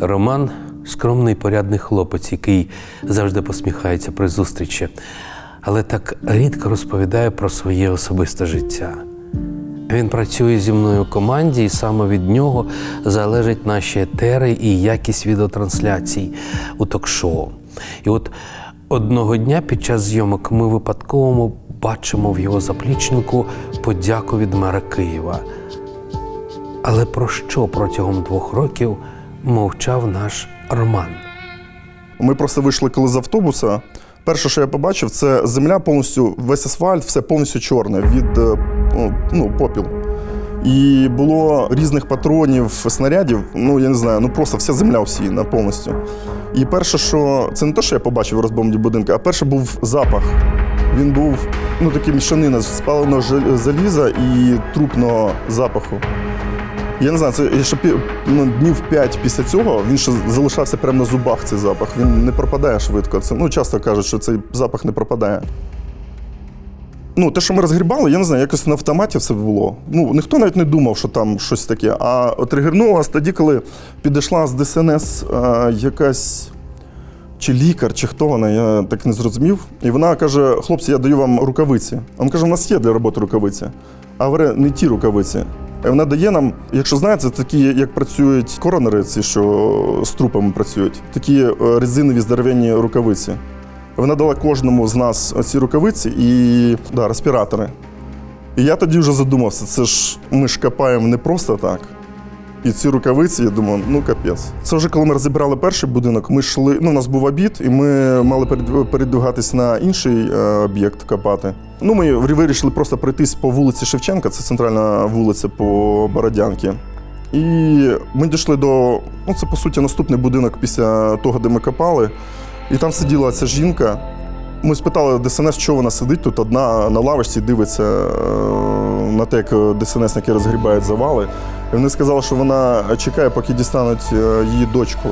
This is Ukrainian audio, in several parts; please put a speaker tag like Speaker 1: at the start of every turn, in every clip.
Speaker 1: Роман скромний порядний хлопець, який завжди посміхається при зустрічі, але так рідко розповідає про своє особисте життя. Він працює зі мною в команді, і саме від нього залежать наші етери і якість відеотрансляцій у ток-шоу. І от одного дня під час зйомок ми випадково бачимо в його заплічнику подяку від мера Києва. Але про що протягом двох років мовчав наш Роман?
Speaker 2: Ми просто вийшли коли з автобуса. Перше, що я побачив, це земля повністю, весь асфальт, все повністю чорне від е, ну, попіл. І було різних патронів, снарядів. Ну я не знаю, ну просто вся земля всіяна повністю. І перше, що це не те, що я побачив розбомбі будинку, а перше був запах. Він був ну такий мішанина спаленого заліза і трупного запаху. Я не знаю, це ще ну, днів 5 після цього він ще залишався прямо на зубах цей запах. Він не пропадає швидко. Це ну часто кажуть, що цей запах не пропадає. Ну, те, що ми розгрібали, я не знаю, якось на автоматі все було. Ну, ніхто навіть не думав, що там щось таке. А тригернуло тоді, коли підійшла з ДСНС а, якась чи лікар, чи хто вона, я так не зрозумів. І вона каже: хлопці, я даю вам рукавиці. А він каже, у нас є для роботи рукавиці. А говорить, не ті рукавиці. Вона дає нам, якщо знаєте, такі, як працюють коронери, ці, що з трупами працюють, такі е, резинові здоров'яні рукавиці. Вона дала кожному з нас ці рукавиці і да, респіратори. І я тоді вже задумався, це ж ми ж копаємо не просто так. І ці рукавиці, я думаю, ну капець. Це вже коли ми розібрали перший будинок, ми йшли. Ну, у нас був обід, і ми мали перед- передвигатись на інший е, об'єкт копати. Ну, ми вирішили просто пройтись по вулиці Шевченка, це центральна вулиця по Бородянки. І ми дійшли до. Ну, це по суті наступний будинок після того, де ми копали. І там сиділа ця жінка. Ми спитали ДСНС, що вона сидить тут одна на лавочці, дивиться е, на те, як ДСНСники розгрібають завали. І вони сказали, що вона чекає, поки дістануть е, її дочку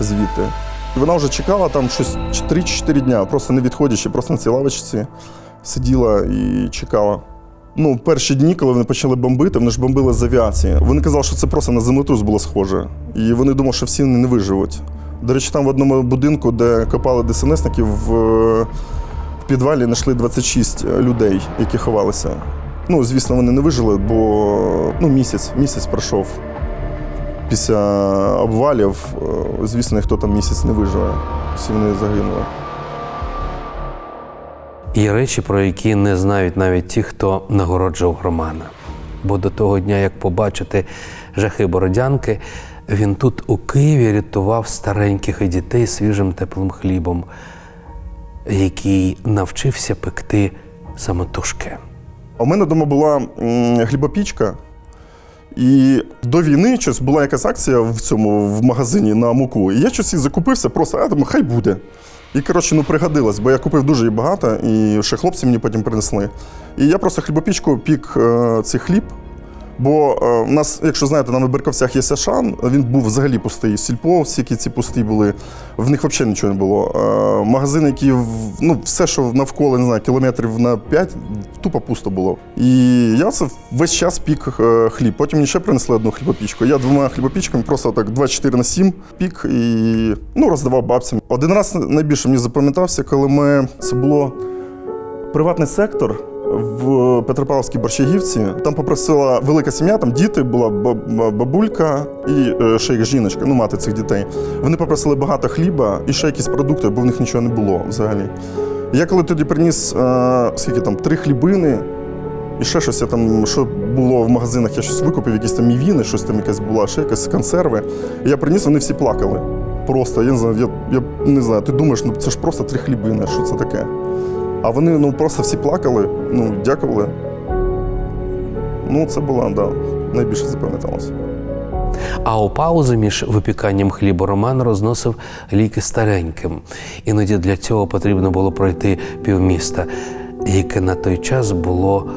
Speaker 2: звідти. І вона вже чекала там щось 3-4 дня, просто не відходячи, просто на цій лавочці сиділа і чекала. Ну, перші дні, коли вони почали бомбити, вони ж бомбили з авіації. Вони казали, що це просто на землетрус було схоже. І вони думали, що всі не виживуть. До речі, там в одному будинку, де копали ДСНСники, в, в підвалі знайшли 26 людей, які ховалися. Ну, звісно, вони не вижили, бо ну, місяць, місяць пройшов. Після обвалів, е, звісно, ніхто там місяць не виживе. Всі вони загинули.
Speaker 1: Є речі, про які не знають навіть ті, хто нагороджував Романа. Бо до того дня, як побачити жахи бородянки, він тут у Києві рятував стареньких і дітей свіжим теплим хлібом, який навчився пекти самотужки.
Speaker 2: У мене вдома була хлібопічка. І до війни щось була якась акція в цьому в магазині на муку. І я щось і закупився, просто а думаю, хай буде. І коротше, ну пригодилось, бо я купив дуже багато, і ще хлопці мені потім принесли. І я просто хлібопічку пік е, цей хліб. Бо е, у нас, якщо знаєте, на Вибірковцях є Сашан, він був взагалі пустий. Сільпо, всі які ці пусті були, в них взагалі нічого не було. Е, магазини, які ну, все, що навколо, не знаю, кілометрів на 5, тупо пусто було. І я це весь час пік е, хліб. Потім мені ще принесли одну хлібопічку. Я двома хлібопічками просто так 24 на 7 пік і ну, роздавав бабцям. Один раз найбільше мені запам'ятався, коли ми це було приватний сектор в Петропавловській Борщагівці. Там попросила велика сім'я, там діти, була бабулька і е, ще як жіночка, ну мати цих дітей. Вони попросили багато хліба і ще якісь продукти, бо в них нічого не було взагалі. Я коли тоді приніс е, скільки там, три хлібини. І ще щось я там, що було в магазинах, я щось викупив, якісь там мівіни, щось там якась була, ще якась консерви. І я приніс, вони всі плакали. Просто, я не знаю, я, я не знаю, ти думаєш, ну це ж просто три хлібини, що це таке? А вони ну, просто всі плакали, ну, дякували. Ну, це була, да, найбільше запам'яталося.
Speaker 1: А у паузу між випіканням хліба Роман розносив ліки стареньким. Іноді для цього потрібно було пройти півміста, яке на той час було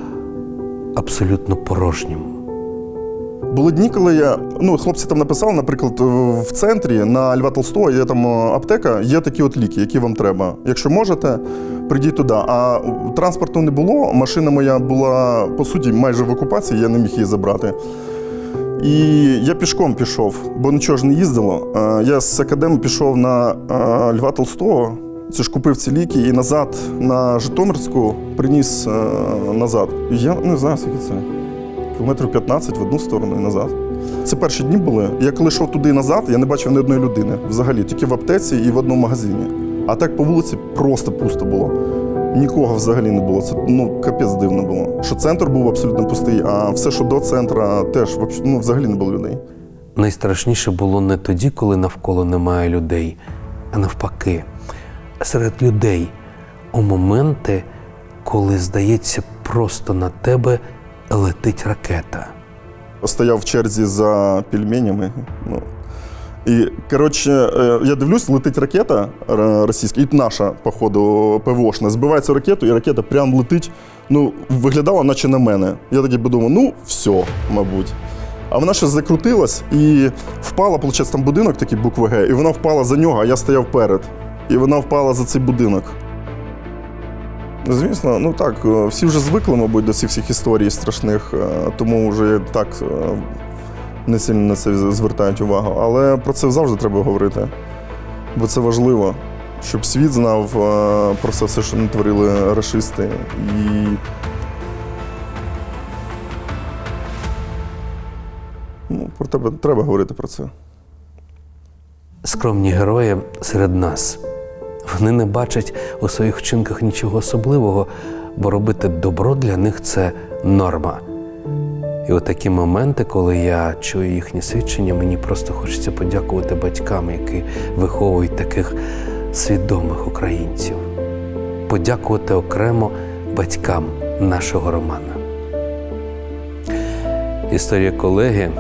Speaker 1: абсолютно порожнім.
Speaker 2: Були дні, коли я. Ну, хлопці там написали, наприклад, в центрі на Льва Толстого є там аптека, є такі от ліки, які вам треба. Якщо можете, прийдіть туди. А транспорту не було. Машина моя була по суті майже в окупації, я не міг її забрати. І я пішком пішов, бо нічого ж не їздило. Я з академи пішов на Льва Толстого. Це ж купив ці ліки і назад на Житомирську приніс е, назад. Я не знаю, скільки це. Кілометрів 15 в одну сторону і назад. Це перші дні були. Я коли йшов туди і назад, я не бачив ні одної людини взагалі, тільки в аптеці і в одному магазині. А так по вулиці просто пусто було. Нікого взагалі не було. Це ну капець дивно було. Що центр був абсолютно пустий, а все, що до центра, теж ну, взагалі не було людей.
Speaker 1: Найстрашніше було не тоді, коли навколо немає людей, а навпаки, серед людей у моменти, коли, здається, просто на тебе летить ракета.
Speaker 2: Стояв в черзі за пельменями. Ну. І, коротше, е, я дивлюсь, летить ракета російська, і наша, походу, ПВОшна. Збивається ракету, і ракета прям летить. Ну, виглядала, наче на мене. Я такий подумав, ну, все, мабуть. А вона щось закрутилась і впала, виходить, там будинок такий букви Г, і вона впала за нього, а я стояв перед. І вона впала за цей будинок. Звісно, ну так, е, всі вже звикли, мабуть, до цих всіх історій страшних, е, тому вже так е, не сильно на це звертають увагу. Але про це завжди треба говорити, бо це важливо, щоб світ знав про це все, що не творили рашисти. І ну, про тебе треба говорити про це.
Speaker 1: Скромні герої серед нас. Вони не бачать у своїх вчинках нічого особливого, бо робити добро для них це норма. І от такі моменти, коли я чую їхні свідчення, мені просто хочеться подякувати батькам, які виховують таких свідомих українців. Подякувати окремо батькам нашого Романа. Історія колеги,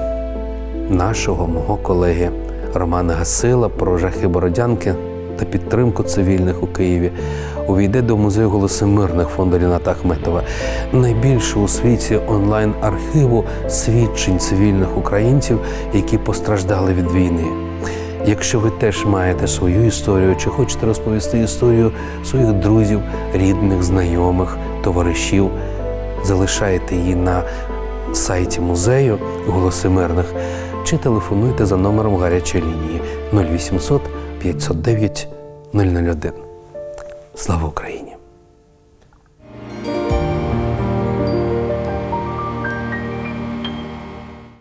Speaker 1: нашого, мого колеги Романа Гасила про жахи Бородянки та підтримку цивільних у Києві. Увійде до музею голоси мирних фонду Ріната Ахметова, найбільшого у світі онлайн-архіву свідчень цивільних українців, які постраждали від війни. Якщо ви теж маєте свою історію, чи хочете розповісти історію своїх друзів, рідних, знайомих, товаришів, залишайте її на сайті музею Голоси мирних чи телефонуйте за номером гарячої лінії 0800 509 001. Слава Україні!